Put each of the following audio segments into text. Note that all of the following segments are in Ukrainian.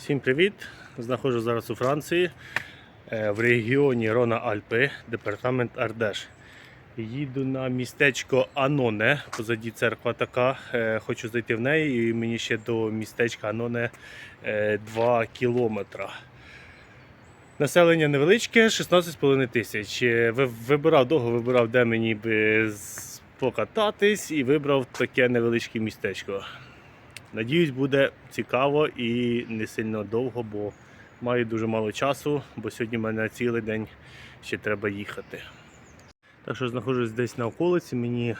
Всім привіт! Знаходжу зараз у Франції е, в регіоні Рона Альпи, департамент Ардеш. Їду на містечко Аноне, позаді церква така. Е, Хочу зайти в неї і мені ще до містечка Аноне 2 кілометра. Населення невеличке, 16,5 тисяч. Е, Вибирав довго, вибирав, де мені би покататись, і вибрав таке невеличке містечко. Надіюсь, буде цікаво і не сильно довго, бо маю дуже мало часу, бо сьогодні в мене цілий день ще треба їхати. Так що знаходжусь десь на околиці, мені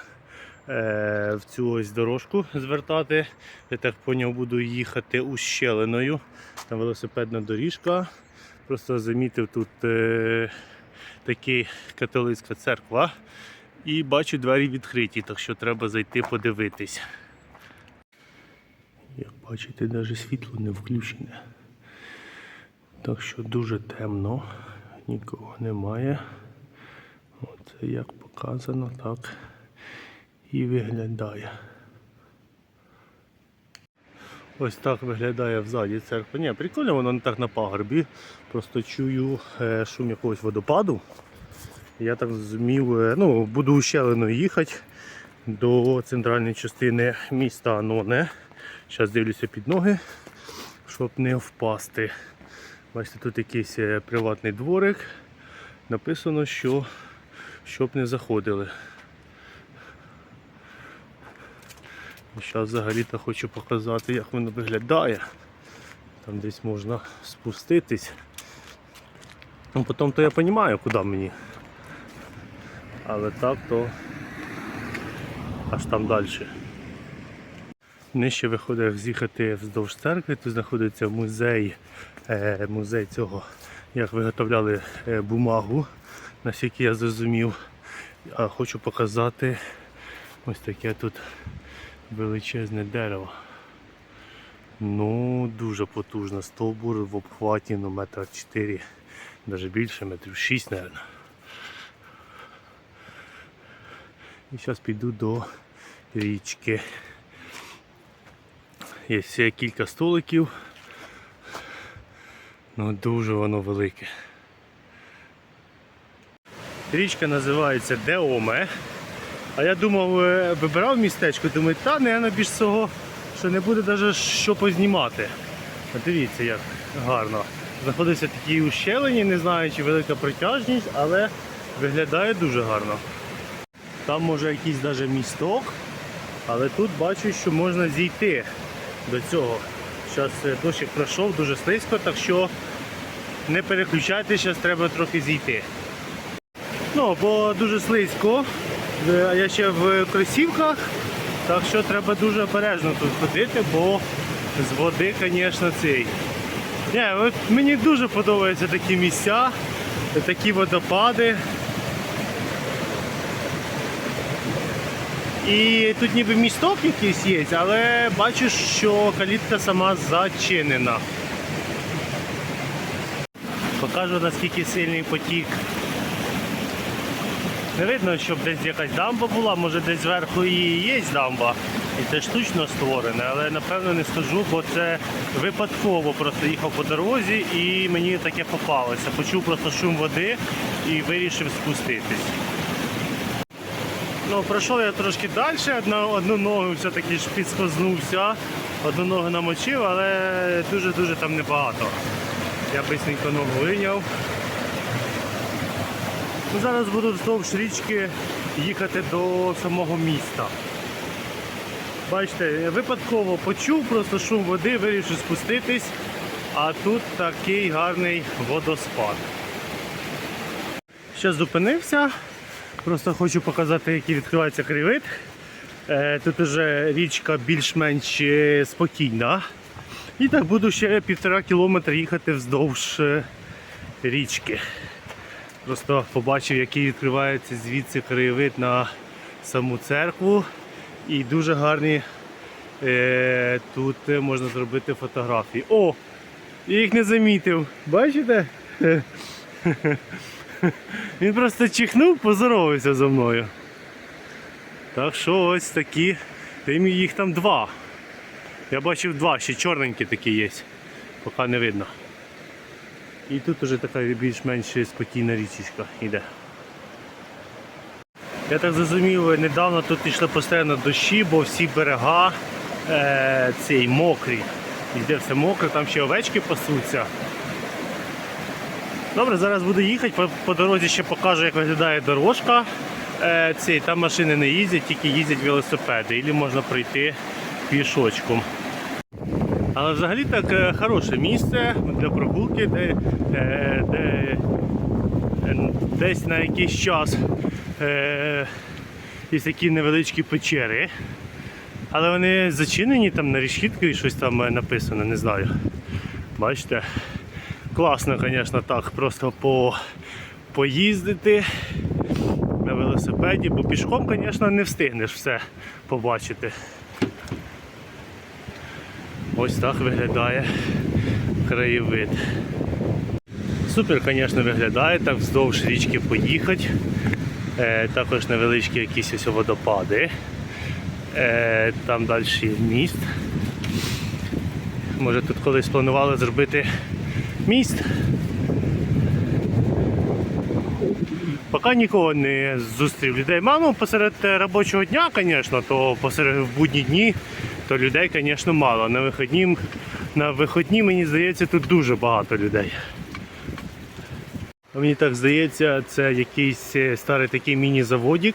е, в цю ось дорожку звертати. Я так поняв, буду їхати ущелиною. Там велосипедна доріжка. Просто замітив тут е, такий католицька церква. І бачу двері відкриті, так що треба зайти подивитись. Як бачите, навіть світло не включене. Так що дуже темно, нікого немає. Оце як показано, так і виглядає. Ось так виглядає взаді церква. Ні, прикольно, воно не так на пагорбі. Просто чую е, шум якогось водопаду. Я так зрозумів, е, ну, буду ущелиною їхати до центральної частини міста Аноне. Зараз дивлюся під ноги, щоб не впасти. Бачите, тут якийсь е, приватний дворик. Написано, що щоб не заходили. Зараз взагалі-то хочу показати, як воно виглядає. Там десь можна спуститись. Ну, потім то я розумію, куди мені. Але так то аж там далі. Нижче виходить з'їхати вздовж церкви. Тут знаходиться музей, е, музей цього, як виготовляли е, бумагу, наскільки я зрозумів. А хочу показати ось таке тут величезне дерево. Ну, дуже потужно. Стовбур в обхваті ну, метра 4, навіть більше, метрів 6, мабуть. І зараз піду до річки. Є ще кілька столиків. Ну дуже воно велике. Річка називається Деоме. А я думав, е, вибирав містечко, думаю, та не більш цього, що не буде навіть що познімати. А дивіться, як гарно. Знаходиться в такій ущелині, не знаю, чи велика протяжність, але виглядає дуже гарно. Там може якийсь навіть місток, але тут бачу, що можна зійти до цього. Зараз дощик пройшов, дуже слизько, так що не переключайте, зараз треба трохи зійти. Ну, бо дуже слизько, Е, а я ще в кросівках, так що треба дуже обережно тут ходити, бо з води, звісно, цей. Ні, от мені дуже подобаються такі місця, такі водопади. І тут ніби місток якийсь є, але бачу, що калітка сама зачинена. Покажу наскільки сильний потік. Не видно, щоб десь якась дамба була, може десь зверху і є дамба. І це штучно створене, але напевно не скажу, бо це випадково просто їхав по дорозі і мені таке попалося. Почув просто шум води і вирішив спуститись. Ну, пройшов я трошки далі, одну, одну ногу все-таки ж підскознувся, одну ногу намочив, але дуже-дуже там небагато. Я бисенько ногу вийняв. Ну, Зараз буду вздовж річки їхати до самого міста. Бачите, випадково почув просто шум води, вирішив спуститись, а тут такий гарний водоспад. Ще зупинився, просто хочу показати, який відкривається краєвид. Е, Тут вже річка більш-менш е, спокійна. І так буду ще півтора кілометра їхати вздовж е, річки. Просто побачив, який відкривається звідси краєвид на саму церкву. І дуже гарні е, тут можна зробити фотографії. О! Я їх не замітив. Бачите? Він просто чихнув, поздоровався зі мною. Так що ось такі. Та Їх там два. Я бачив два, ще чорненькі такі є. поки не видно. І тут уже така більш-менш спокійна річечка йде. Я так зрозумів, недавно тут йшли постійно дощі, бо всі берега е, цей мокрі. Йде все мокре, там ще овечки пасуться. Добре, зараз буду їхати, по, по дорозі ще покажу, як виглядає дорожка. Е, цей, там машини не їздять, тільки їздять велосипеди, і можна пройти пішочком. Але взагалі так е, хороше місце для прогулки, де, е, де е, десь на якийсь час е, є такі невеличкі печери. Але вони зачинені там на решітку і щось там е, написано, не знаю. Бачите? Класно, звісно, так, просто по, поїздити на велосипеді, бо пішком, звісно, не встигнеш все побачити. Ось так виглядає краєвид. Супер, звісно, виглядає, так вздовж річки поїхати. Е, також невеличкі якісь ось водопади. Е, там далі міст. Може тут колись планували зробити міст. Поки нікого не зустрів людей. Мало посеред е, робочого дня, звісно, то посеред в будні дні, то людей, звісно, мало. На вихідні, на вихідні, мені здається, тут дуже багато людей. Мені так здається, це якийсь е, старий такий міні-заводик.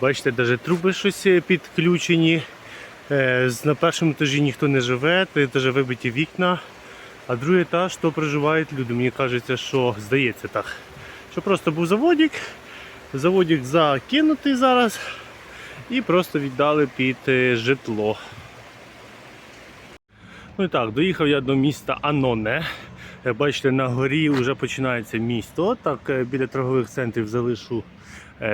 Бачите, навіть труби щось е, підключені. На першому етажі ніхто не живе, навіть вибиті вікна. А другий етаж то проживають люди. Мені кажеться, що здається так. Що просто був заводик, заводик закинутий зараз і просто віддали під е, житло. Ну і так, доїхав я до міста Аноне. Е, Бачите, на горі вже починається місто. Так, е, біля торгових центрів залишу,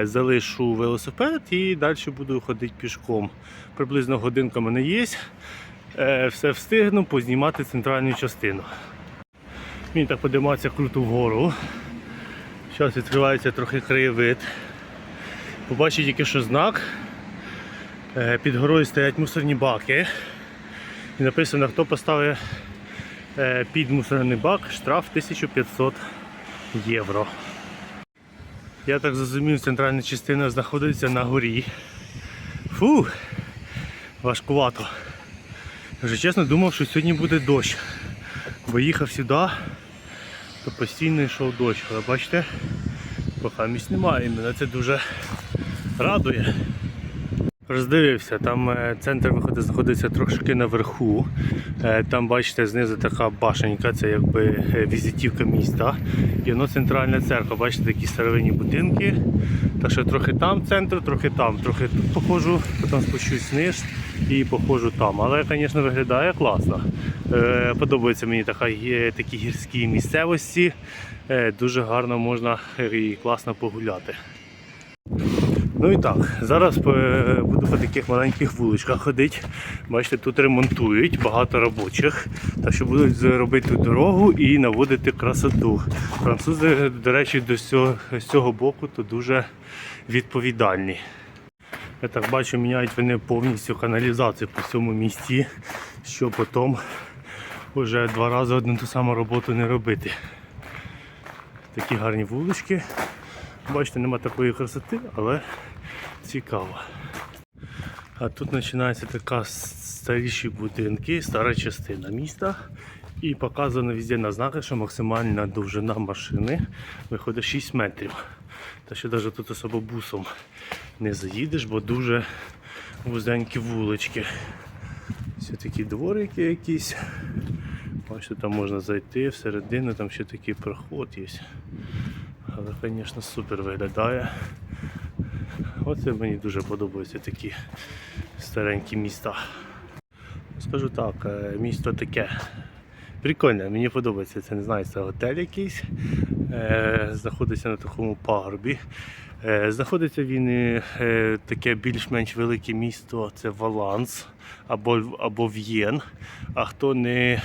залишу велосипед і далі буду ходити пішком. Приблизно годинка в мене є. Е, Все встигну познімати центральну частину. Мені так подиматися круто вгору. Зараз відкривається трохи краєвид. Побачив тільки що знак. Е, Під горою стоять мусорні баки. І написано, хто поставив е, під мусорний бак, штраф 1500 євро. Я так зрозумів, центральна частина знаходиться на горі. Фу, важкувато. Вже чесно думав, що сьогодні буде дощ. Бо їхав сюди, то постійно йшов дощ. Але бачите, місць немає, і мене це дуже радує. Роздивився, там е, центр виходу знаходиться трошки наверху. Е, Там, бачите, знизу така башенька, це якби е, візитівка міста. І воно центральна церква. Бачите, такі старовинні будинки. Так що трохи там центр, трохи там, трохи тут походжу, потім спущусь вниз і походжу там. Але, звісно, виглядає класно. Е, Подобається мені така, є такі гірські місцевості. Е, Дуже гарно можна і класно погуляти. Ну і так, зараз е, буду по таких маленьких вуличках ходити. Бачите, тут ремонтують багато робочих, так що будуть робити дорогу і наводити красоту. Французи, до речі, до цього, з цього боку то дуже відповідальні. Я так бачу, міняють вони повністю каналізацію по всьому місті, щоб потім вже два рази одну ту саму роботу не робити. Такі гарні вулички. Бачите, нема такої красоти, але цікаво. А тут починається така старіші будинки, стара частина міста. І показано везде на знаках, що максимальна довжина машини виходить 6 метрів. Та що навіть тут особо бусом не заїдеш, бо дуже вузенькі вулички. Все такі дворики якісь. Бачите, там можна зайти всередину, там ще такий проход є. Але, звісно, супер виглядає. Оце мені дуже подобаються такі старенькі міста. Скажу так, е, місто таке прикольне, мені подобається. Це не знаю, це готель якийсь. Е, Знаходиться на такому пагорбі. Е, Знаходиться він таке більш-менш велике місто, це Валанс або, або В'єн. А хто не,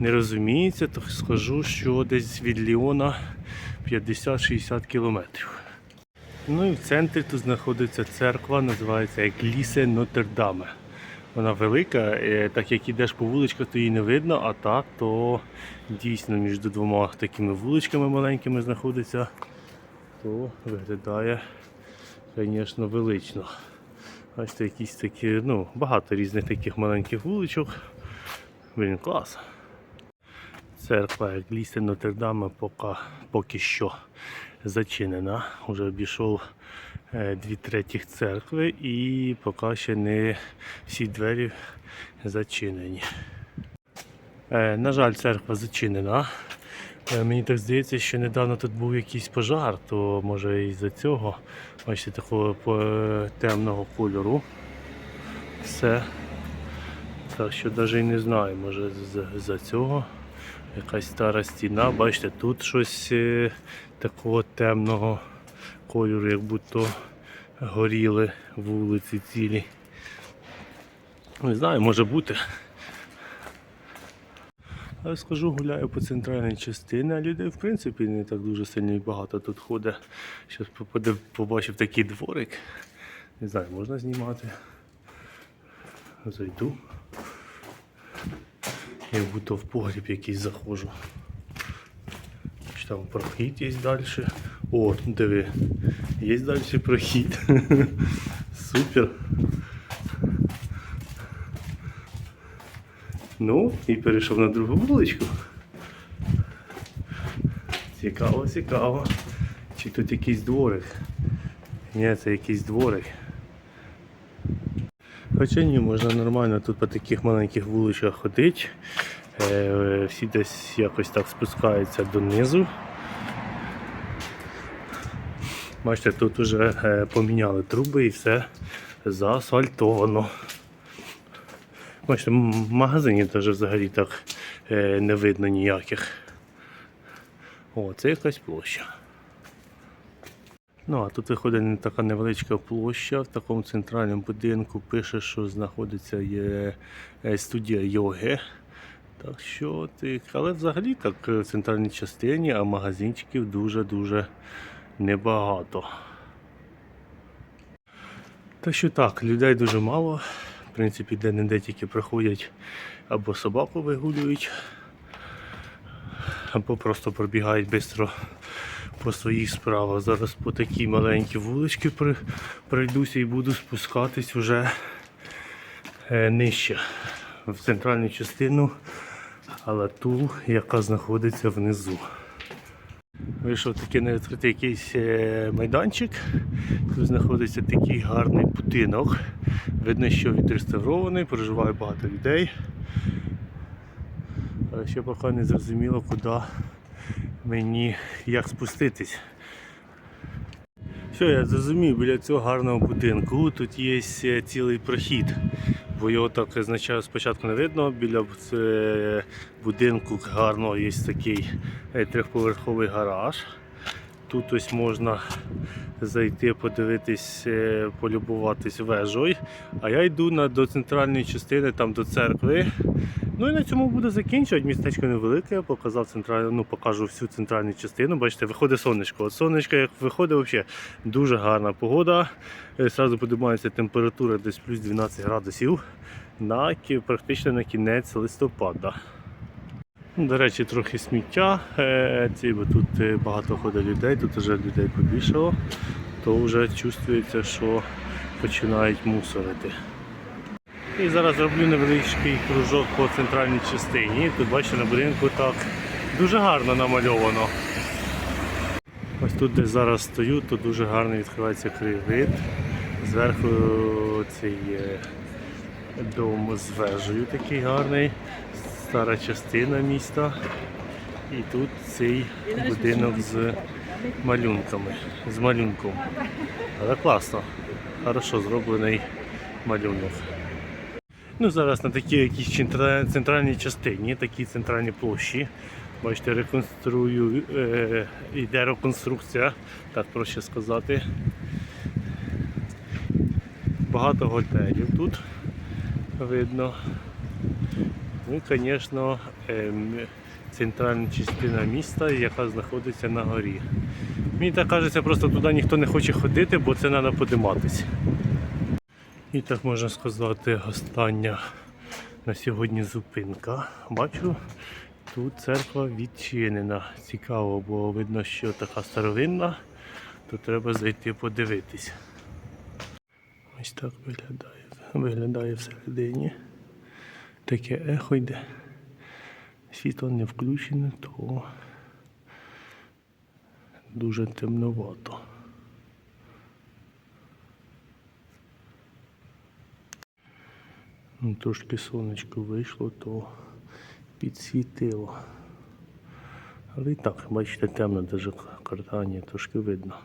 не розуміється, то скажу, що десь від Ліона 50-60 кілометрів. Ну і в центрі тут знаходиться церква, називається Еклісе Нотр-Даме. Вона велика, е, так як ідеш по вуличках, то її не видно, а так то дійсно між двома такими вуличками маленькими знаходиться, то виглядає, звісно, велично. Бачите, якісь такі, ну, багато різних таких маленьких вуличок. Блін, клас. Церква як лісти Нотр-Дама поки, поки що зачинена. Уже обійшов е, дві третіх церкви і поки ще не всі двері зачинені. Е, На жаль, церква зачинена. Е, Мені так здається, що недавно тут був якийсь пожар, то може і за цього, бачите, такого темного кольору. Все. Так що навіть і не знаю, може за цього якась стара стіна. Бачите, тут щось такого темного кольору, як будто горіли вулиці цілі. Не знаю, може бути. Але скажу, гуляю по центральній частині, а людей в принципі не так дуже сильно і багато тут ходить. Щас побачив такий дворик. Не знаю, можна знімати. Зайду. Як будто в погріб якийсь заходжу. Там прохід є далі. О, диви. Є далі прохід. Супер. Ну, і перейшов на другу вуличку. Цікаво, цікаво. Чи тут якийсь дворик? Ні, це якийсь дворик. Хоча ні, можна нормально тут по таких маленьких вуличках ходити. Е, всі десь якось так спускаються донизу. Бачите, тут вже е, поміняли труби і все заасфальтовано. Бачите, м- магазинів теж взагалі так е, не видно ніяких. О, це якась площа. Ну, а тут виходить така невеличка площа. В такому центральному будинку пише, що знаходиться є студія йоги. Так що ти. Але взагалі так е, в центральній частині, а магазинчиків дуже-дуже небагато. Так що так, людей дуже мало. В принципі, де-не-де тільки приходять або собаку вигулюють, або просто пробігають швидко по своїх справах. Зараз по такій маленькій вуличці пройдуся і буду спускатись вже е, нижче в центральну частину, але ту, яка знаходиться внизу. Вийшов такий невідкритий якийсь е, майданчик. Тут знаходиться такий гарний будинок. Видно, що відреставрований, проживає багато людей. Але ще поки не зрозуміло, куди мені як спуститись. Що я зрозумів, біля цього гарного будинку тут є е, цілий прохід, бо його так значаю спочатку не видно. Біля е, будинку гарного є такий е, трьохповерховий гараж. Тут ось можна зайти, подивитись, е, полюбуватись вежою. А я йду на, до центральної частини, там до церкви. Ну і на цьому буду закінчувати. Містечко невелике, показав центральну, ну покажу всю центральну частину. Бачите, виходить сонечко. От сонечко, як виходить, взагалі дуже гарна погода. Е, Зразу подимається температура десь плюс 12 градусів на практично на кінець листопада. До речі, трохи сміття, е, ці, бо тут е, багато ходить людей, тут вже людей побільшало, то вже чувствується, що починають мусорити. І зараз роблю невеличкий кружок по центральній частині. Тут бачите на будинку так дуже гарно намальовано. Ось тут, де зараз стою, то дуже гарно відкривається краєвид. Зверху цей дом з вежею такий гарний, стара частина міста. І тут цей будинок з малюнками, з малюнком. Але класно, хорошо зроблений малюнок. Ну, зараз на такій якійсь центральній частині, такій центральній площі. Бачите, реконструю, е, йде реконструкція, так проще сказати. Багато готелів тут видно. Ну і, звісно, ем, центральна частина міста, яка знаходиться на горі. Мені так кажеться, просто туди ніхто не хоче ходити, бо це треба подиматись. І так можна сказати, остання на сьогодні зупинка. Бачу, тут церква відчинена. Цікаво, бо видно, що така старовинна, то треба зайти подивитись. Ось так виглядає. Виглядає всередині. Таке ехо йде. Світло не включене, то дуже темновато. Трошки сонечко вийшло, то підсвітило. Але і так, бачите, темно, навіть картані, трошки видно.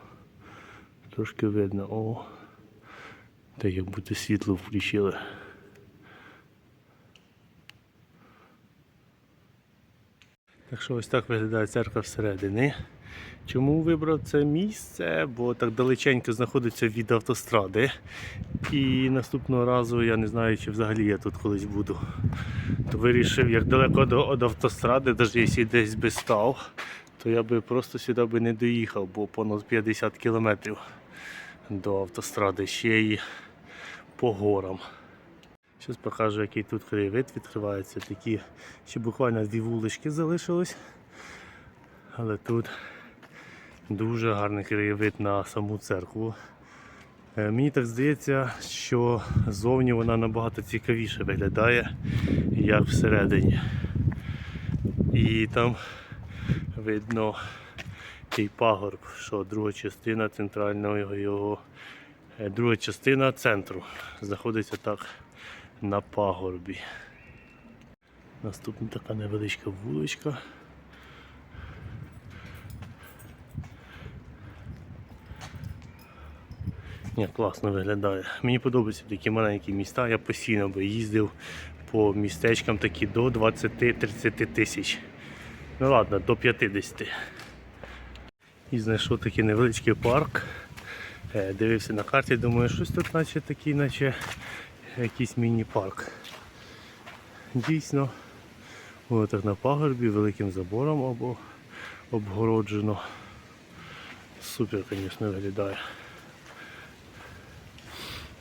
Трошки видно, о, так як будто світло включили. Так що ось так виглядає церква всередині. Чому вибрав це місце? Бо так далеченько знаходиться від автостради. І наступного разу я не знаю, чи взагалі я тут колись буду. То вирішив, як далеко від автостради, навіть якщо десь би став, то я би просто сюди би не доїхав, бо понад 50 кілометрів до автостради, ще й по горам. Зараз покажу, який тут краєвид відкривається. Такі ще буквально дві вулички залишилось. Але тут дуже гарний краєвид на саму церкву. Е, Мені так здається, що зовні вона набагато цікавіше виглядає, як всередині. І там видно такий пагорб, що друга частина центрального його, е, друга частина центру знаходиться так на пагорбі. Наступна така невеличка вуличка. Ні, класно виглядає. Мені подобаються такі маленькі міста. Я постійно би їздив по містечкам такі до 20-30 тисяч. Ну ладно, до 50. І знайшов такий невеличкий парк. Е, Дивився на карті, думаю, щось тут наче такий, наче якийсь міні-парк. Дійсно, воно так на пагорбі, великим забором або обгороджено. Супер, звісно, виглядає.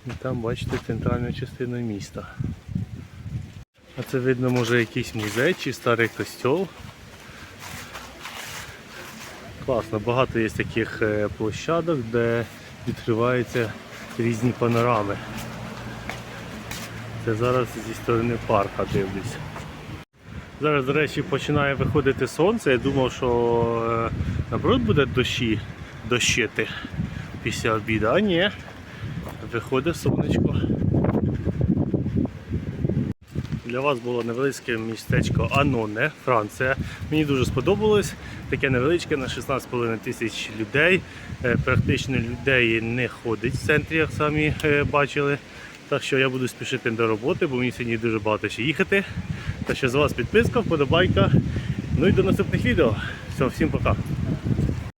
І там бачите центральну частину міста. А це видно може якийсь музей чи старий костьол. Класно, багато є таких е, площадок, де відкриваються різні панорами. Це зараз зі сторони парка дивлюсь. Зараз, до речі, починає виходити сонце. Я думав, що е, наоборот буде дощі, дощити після обіду, а ні. Виходить сонечко. Для вас було невеличке містечко Аноне, Франція. Мені дуже сподобалось. Таке невеличке на 16,5 тисяч людей. Е, Практично людей не ходить в центрі, як самі е, бачили. Так що я буду спішити до роботи, бо мені сьогодні дуже багато ще їхати. Так що з вас підписка, вподобайка. Ну і до наступних відео. Все, всім пока.